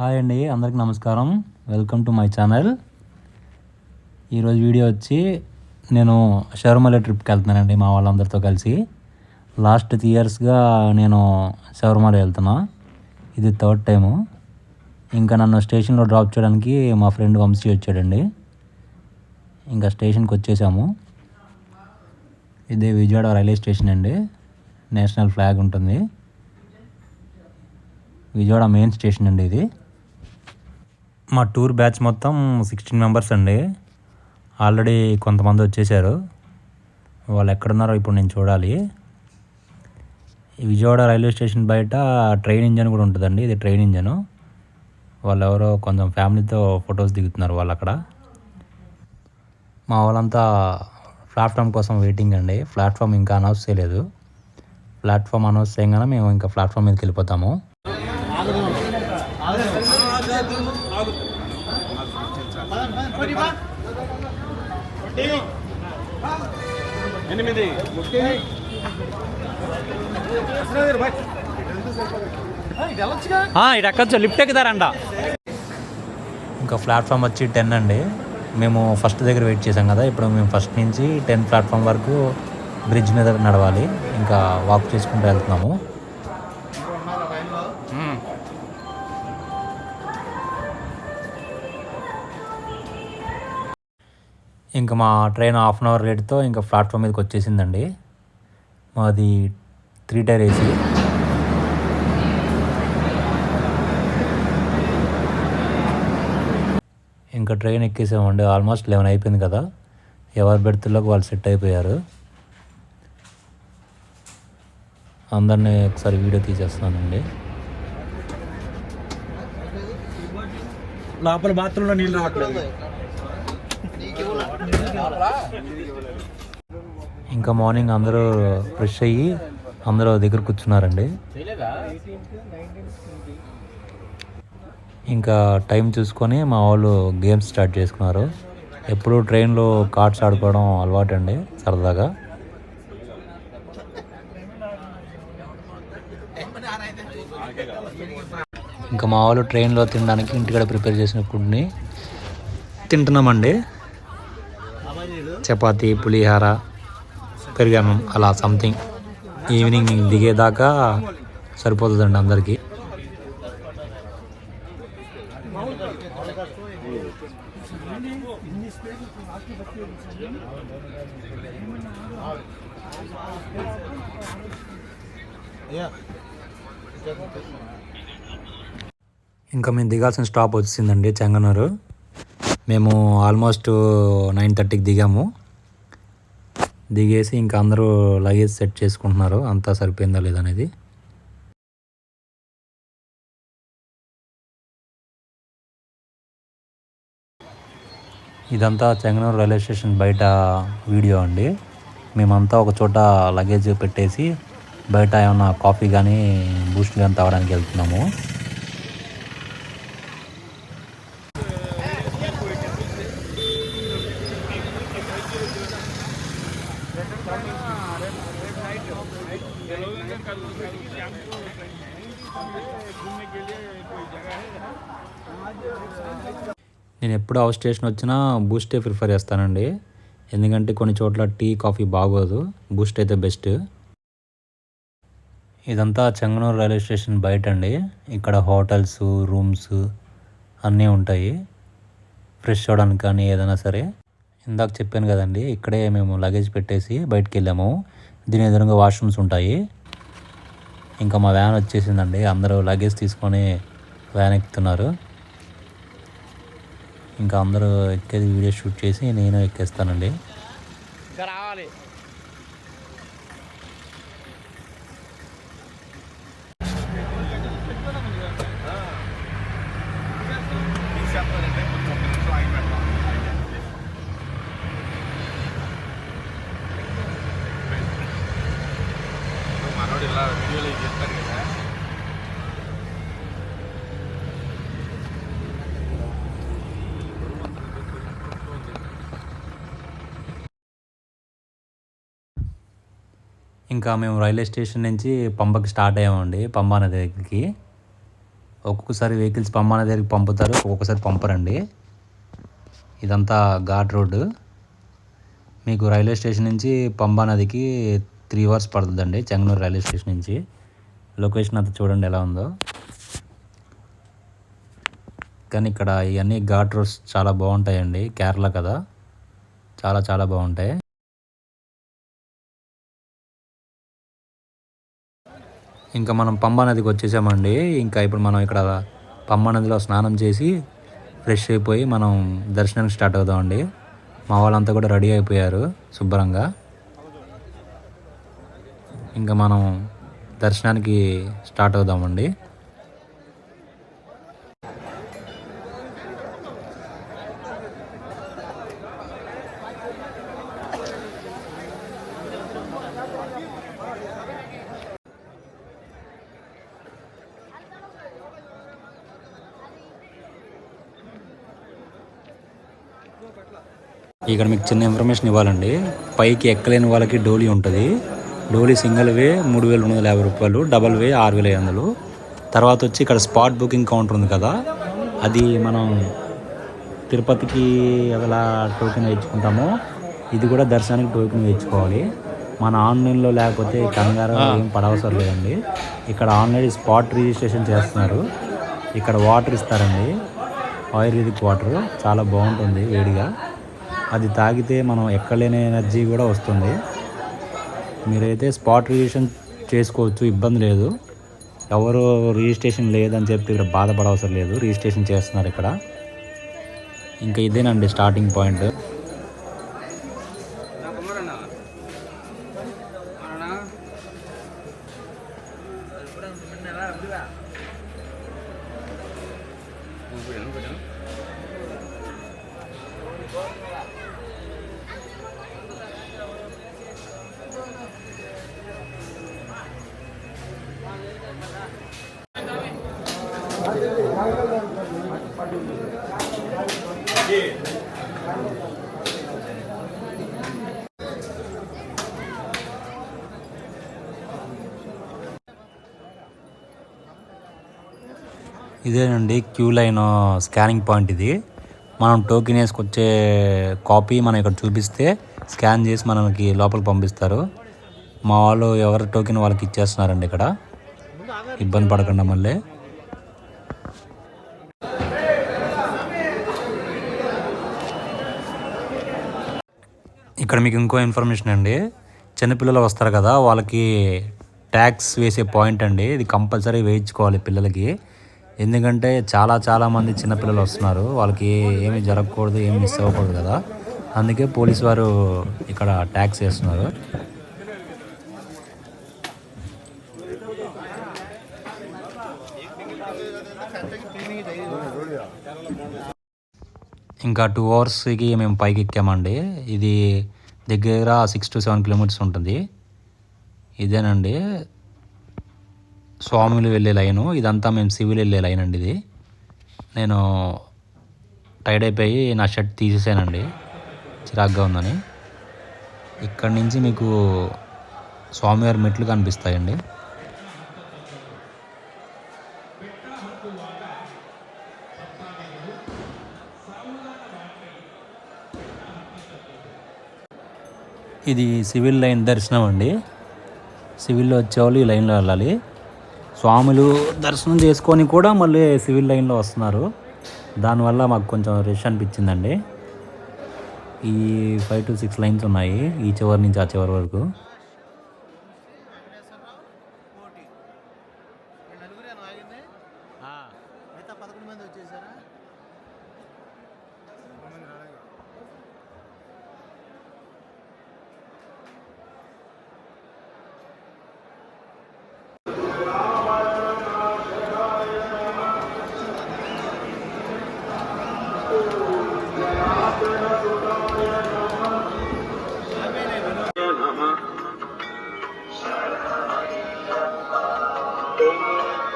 Hi అండి అందరికి నమస్కారం. వెల్కమ్ టు మై ఛానల్ ఈరోజు వీడియో వచ్చి నేను శబరిమల ట్రిప్కి వెళ్తున్నానండి మా వాళ్ళందరితో కలిసి. లాస్ట్ త్రీ ఇయర్స్గా నేను శబరిమల వెళ్తున్నా. ఇది థర్డ్ టైము ఇంకా నన్ను స్టేషన్లో డ్రాప్ చేయడానికి మా ఫ్రెండ్ వంశీ వచ్చాడండి. ఇంకా స్టేషన్కి వచ్చేసాము. ఇది విజయవాడ రైల్వే స్టేషన్ అండి. నేషనల్ ఫ్లాగ్ ఉంటుంది. విజయవాడ మెయిన్ స్టేషన్ అండి ఇది. మా టూర్ బ్యాచ్ మొత్తం సిక్స్టీన్ మెంబర్స్ అండి. ఆల్రెడీ కొంతమంది వచ్చేసారు. వాళ్ళు ఎక్కడున్నారో ఇప్పుడు నేను చూడాలి. విజయవాడ రైల్వే స్టేషన్ బయట ట్రైన్ ఇంజన్ కూడా ఉంటుందండి. ఇది ట్రైన్ ఇంజను. వాళ్ళు ఎవరో కొంచెం ఫ్యామిలీతో ఫొటోస్ దిగుతున్నారు వాళ్ళు అక్కడ మా వాళ్ళంతా ప్లాట్ఫామ్ కోసం వెయిటింగ్ అండి. ప్లాట్ఫామ్ ఇంకా అనౌన్స్ చేయలేదు. ప్లాట్ఫామ్ అనౌన్స్ చేయగానే మేము ఇంకా ప్లాట్ఫామ్ మీదకి వెళ్ళిపోతాము. ఎనిమిది. ఇటు ఎక్కొచ్చు లిఫ్ట్ ఎక్కుతారంట. ఇంకా ప్లాట్ఫామ్ వచ్చి టెన్ అండి. మేము ఫస్ట్ దగ్గర వెయిట్ చేసాం కదా ఇప్పుడు మేము ఫస్ట్ నుంచి టెన్ ప్లాట్ఫామ్ వరకు బ్రిడ్జ్ మీద నడవాలి. ఇంకా వాక్ చేసుకుంటూ వెళ్తున్నాము. ఇంకా మా ట్రైన్ హాఫ్ అన్ అవర్ లేట్తో ఇంకా ప్లాట్ఫామ్ మీదకి వచ్చేసిందండి. మాది త్రీ టైర్ ఏసీ. ఇంకా ట్రైన్ ఎక్కేసామండి. ఆల్మోస్ట్ లెవెన్ అయిపోయింది కదా. ఎవరి బెర్త్లోకి వాళ్ళు సెట్ అయిపోయారు. అందరినీ ఒకసారి వీడియో తీసేస్తానండి లోపల బాత్రూంలో నీళ్ళు రావట్లేదు. ఇంకా మార్నింగ్ అందరూ ఫ్రెష్ అయ్యి అందరూ దగ్గర కూర్చున్నారండి. ఇంకా టైం చూసుకొని మా వాళ్ళు గేమ్స్ స్టార్ట్ చేసుకున్నారు. ఎప్పుడు ట్రైన్లో కార్డ్స్ ఆడుకోవడం అలవాటు అండి సరదాగా. ఇంకా మా వాళ్ళు ట్రైన్లో తినడానికి ఇంటికాడ ప్రిపేర్ చేసిన ఫుడ్ని తింటున్నామండి. చపాతి పులిహార పెరిగామం అలా సంథింగ్ ఈవినింగ్ దిగేదాకా సరిపోతుందండి అందరికీ. ఇంకా మేము దిగాల్సిన స్టాప్ వచ్చిందండి చెంగనూరు. మేము ఆల్మోస్ట్ నైన్ థర్టీకి దిగాము. దిగేసి ఇంకా అందరూ లగేజ్ సెట్ చేసుకుంటున్నారు. అంతా సరిపోయిందా లేదనేది ఇదంతా చెంగనూరు రైల్వే స్టేషన్ బయట వీడియో అండి. మేమంతా ఒక చోట లగేజ్ పెట్టేసి బయట ఏమన్నా కాఫీ కానీ బూస్ట్ కానీ తాగడానికి వెళ్తున్నాము నేను ఎప్పుడు హౌస్ స్టేషన్ వచ్చినా బూస్టే ప్రిఫర్ చేస్తానండి. ఎందుకంటే కొన్ని చోట్ల టీ కాఫీ బాగోదు. బూస్ట్ అయితే బెస్ట్ ఇదంతా చెంగనూరు రైల్వే స్టేషన్ బయట అండి ఇక్కడ హోటల్స్ రూమ్స్ అన్నీ ఉంటాయి. ఫ్రెష్ అవ్వడానికి కానీ ఏదైనా సరే. ఇందాక చెప్పాను కదండి ఇక్కడే మేము లగేజ్ పెట్టేసి బయటకు వెళ్ళాము దీని ఎదురుగా వాష్రూమ్స్ ఉంటాయి. ఇంకా మా వ్యాన్ వచ్చేసిందండి. అందరూ లగేజ్ తీసుకొని వ్యాన్ ఎక్కుతున్నారు. ఇంకా అందరూ ఎక్కేది వీడియో షూట్ చేసి నేను ఎక్కేస్తానండి. రావాలి. మనోడు ఇలా వీడియోలో చెప్తాడు ఇంకా మేము రైల్వే స్టేషన్ నుంచి పంపకి స్టార్ట్ అయ్యామండి పంబా నది దగ్గరికి. ఒక్కొక్కసారి వెహికల్స్ పంబాన దగ్గరికి పంపుతారు ఒక్కొక్కసారి పంపరండి. ఇదంతా ఘాట్ రోడ్డు. మీకు రైల్వే స్టేషన్ నుంచి పంబా నదికి త్రీ అవర్స్ పడుతుందండి చెంగనూరు రైల్వే స్టేషన్ నుంచి. లొకేషన్ అంతా చూడండి ఎలా ఉందో. కానీ ఇక్కడ ఇవన్నీ ఘాట్ రోడ్స్ చాలా బాగుంటాయండి కేరళ కదా. చాలా చాలా బాగుంటాయి. ఇంకా మనం పంబా నదికి వచ్చేసామండి. ఇంకా ఇప్పుడు మనం ఇక్కడ పంబా నదిలో స్నానం చేసి ఫ్రెష్ అయిపోయి మనం దర్శనానికి స్టార్ట్ అవుదామండి. మా వాళ్ళంతా కూడా రెడీ అయిపోయారు శుభ్రంగా. ఇంకా మనం దర్శనానికి స్టార్ట్ అవుదామండి. ఇక్కడ మీకు చిన్న ఇన్ఫర్మేషన్ ఇవ్వాలండి. పైకి ఎక్కలేని వాళ్ళకి డోలీ ఉంటుంది. డోలీ సింగిల్ వే మూడు వేల రెండు వందల యాభై రూపాయలు డబల్ వే ఆరు వేల ఐదు వందలు. తర్వాత వచ్చి ఇక్కడ స్పాట్ బుకింగ్ కౌంటర్ ఉంది కదా అది మనం తిరుపతికి ఎలా టోకెన్ వేయించుకుంటామో ఇది కూడా దర్శనానికి టోకెన్ వేయించుకోవాలి. మన ఆన్లైన్లో లేకపోతే కంగారు ఏం పడవసరం లేదండి. ఇక్కడ ఆన్లైన్ స్పాట్ రిజిస్ట్రేషన్ చేస్తున్నారు. ఇక్కడ వాటర్ ఇస్తారండి. ఆయుర్వేదిక్ వాటర్ చాలా బాగుంటుంది వేడిగా. అది తాగితే మనం ఎక్కడలేని ఎనర్జీ కూడా వస్తుంది. మీరైతే స్పాట్ రిజిస్ట్రేషన్ చేసుకోవచ్చు ఇబ్బంది లేదు. ఎవరు రిజిస్ట్రేషన్ లేదని చెప్పి ఇక్కడ బాధపడవసరం లేదు. రిజిస్ట్రేషన్ చేస్తున్నారు ఇక్కడ. ఇంకా ఇదేనండి స్టార్టింగ్ పాయింట్. ఇదేనండి క్యూ లైన్ స్కానింగ్ పాయింట్ ఇది. మనం టోకెన్ వేసుకొచ్చే కాపీ మనం ఇక్కడ చూపిస్తే స్కాన్ చేసి మనకి లోపలికి పంపిస్తారు. మా వాళ్ళు ఎవరి టోకెన్ వాళ్ళకి ఇచ్చేస్తున్నారండి ఇక్కడ. ఇబ్బంది పడకుండా మళ్ళీ. ఇక్కడ మీకు ఇంకో ఇన్ఫర్మేషన్ అండి. చిన్నపిల్లలు వస్తారు కదా వాళ్ళకి ట్యాక్స్ వేసే పాయింట్ అండి. ఇది కంపల్సరీ వేయించుకోవాలి పిల్లలకి. ఎందుకంటే చాలా చాలామంది చిన్నపిల్లలు వస్తున్నారు. వాళ్ళకి ఏమి జరగకూడదు ఏమి మిస్ అవ్వకూడదు కదా. అందుకే పోలీస్ వారు ఇక్కడ ట్యాక్స్ వేస్తున్నారు ఇంకా టూ అవర్స్కి మేము పైకి ఎక్కామండి. ఇది దగ్గర సిక్స్ టు సెవెన్ కిలోమీటర్స్ ఉంటుంది. ఇదేనండి. స్వాములు వెళ్ళే లైను. ఇదంతా మేము సివిల్ వెళ్ళే లైన్ అండి ఇది. నేను టైడ్ అయిపోయి నా షర్ట్ తీసేసానండి. చిరాగ్గా ఉందని. ఇక్కడి నుంచి మీకు స్వామివారి మెట్లు కనిపిస్తాయండి. ఇది సివిల్ లైన్ దర్శనం అండి. సివిల్లో వచ్చేవాళ్ళు ఈ లైన్లో వెళ్ళాలి. స్వాములు దర్శనం చేసుకొని కూడా మళ్ళీ సివిల్ లైన్లో వస్తున్నారు. దానివల్ల మాకు కొంచెం రష్ అనిపించిందండి. ఈ ఫైవ్ టు సిక్స్ లైన్స్ ఉన్నాయి. ఈ చివరి నుంచి ఆ చివరి వరకు.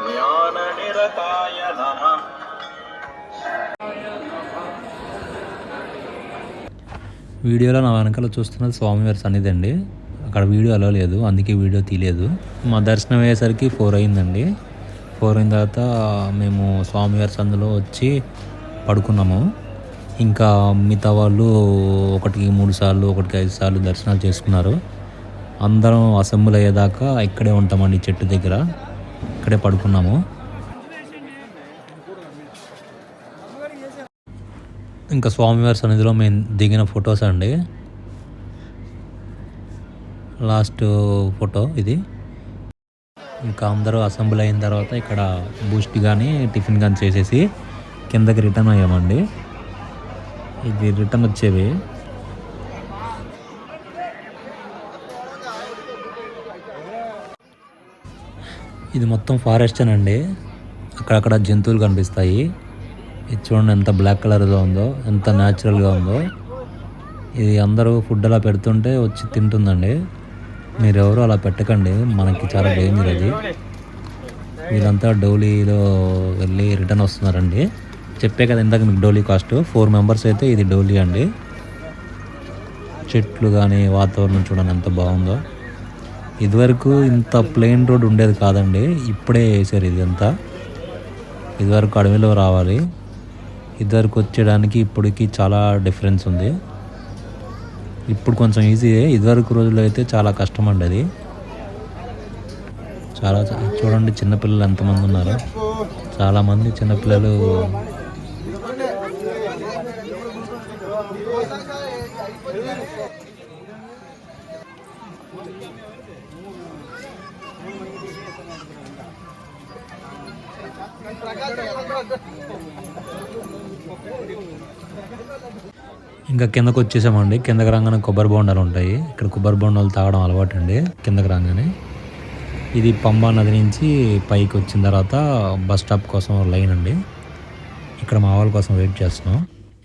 ज्ञाननिरताय नमः వీడియోలో నా వెనకాల చూస్తున్నది స్వామివారి సన్నిధి అండి అక్కడ వీడియో అలా లేదు అందుకే వీడియో తీయలేదు మా దర్శనం అయ్యేసరికి ఫోర్ అయిందండి ఫోర్ అయిన తర్వాత మేము స్వామివారి సందులో వచ్చి పడుకున్నాము ఇంకా మిగతా వాళ్ళు ఒకటికి మూడు సార్లు ఒకటికి ఐదు సార్లు దర్శనాలు చేసుకున్నారు అందరం అసెంబ్లీ అయ్యేదాకా ఇక్కడే ఉంటామండి చెట్టు దగ్గర ఇక్కడే పడుకున్నాము. ఇంకా స్వామివారి సన్నిధిలో మేము దిగిన ఫొటోస్ అండి. లాస్ట్ ఫోటో ఇది. ఇంకా అందరూ అసెంబ్లీ అయిన తర్వాత ఇక్కడ బూస్ట్ కానీ టిఫిన్ కానీ చేసేసి కిందకి రిటర్న్ అయ్యామండి. ఇది రిటర్న్ వచ్చేవి. ఇది మొత్తం ఫారెస్ట్ అండి అక్కడక్కడ జంతువులు కనిపిస్తాయి. ఇది చూడండి ఎంత బ్లాక్ కలర్లో ఉందో ఎంత న్యాచురల్గా ఉందో. ఇది అందరూ ఫుడ్ అలా పెడుతుంటే వచ్చి తింటుందండి. మీరెవరు అలా పెట్టకండి మనకి చాలా డేంజర్ అది. వీళ్ళంతా డోలీలో వెళ్ళి రిటర్న్ వస్తున్నారండి. చెప్పే కదా ఇందాక మీకు డోలీ కాస్ట్ ఫోర్ మెంబర్స్ అయితే ఇది డోలీ అండి. చెట్లు కానీ వాతావరణం చూడండి ఎంత బాగుందో. ఇదివరకు ఇంత ప్లెయిన్ రోడ్ ఉండేది కాదండి. ఇప్పుడే వేసారు ఇదంతా. ఇదివరకు అడవిలో రావాలి. ఇదివరకు వచ్చేయడానికి ఇప్పటికి చాలా డిఫరెన్స్ ఉంది. ఇప్పుడు కొంచెం ఈజీ ఇదివరకు రోజుల్లో అయితే చాలా కష్టం అండి అది. చాలా చూడండి చిన్నపిల్లలు ఎంతమంది ఉన్నారు. చాలామంది చిన్నపిల్లలు ఇంకా కిందకు వచ్చేసామండి. కిందకి రాగానే కొబ్బరి బొండాలు ఉంటాయి. ఇక్కడ కొబ్బరి బొండాలు తాగడం అలవాటు అండి కిందకి రాగానే. ఇది పంబా నది నుంచి పైకి వచ్చిన తర్వాత బస్ స్టాప్ కోసం లైన్ అండి. ఇక్కడ మా వాళ్ళ కోసం వెయిట్ చేస్తున్నాం.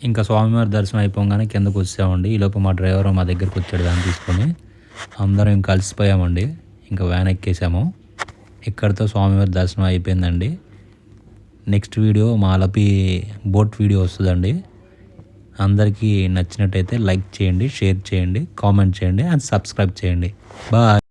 ఇంకా స్వామివారి దర్శనం అయిపోగానే కిందకు వచ్చామండి ఈలోపు మా డ్రైవర్ మా దగ్గరికి వచ్చాడు దాన్ని తీసుకొని. అందరం కలిసిపోయామండి. ఇంకా వ్యాన్ ఎక్కేసాము. ఇక్కడితో స్వామివారి దర్శనం అయిపోయిందండి. నెక్స్ట్ వీడియో మా అలపి బోట్ వీడియో వస్తుందండి. అందరికీ నచ్చినట్టయితే లైక్ చేయండి షేర్ చేయండి కామెంట్ చేయండి అండ్ సబ్స్క్రైబ్ చేయండి. బాయ్.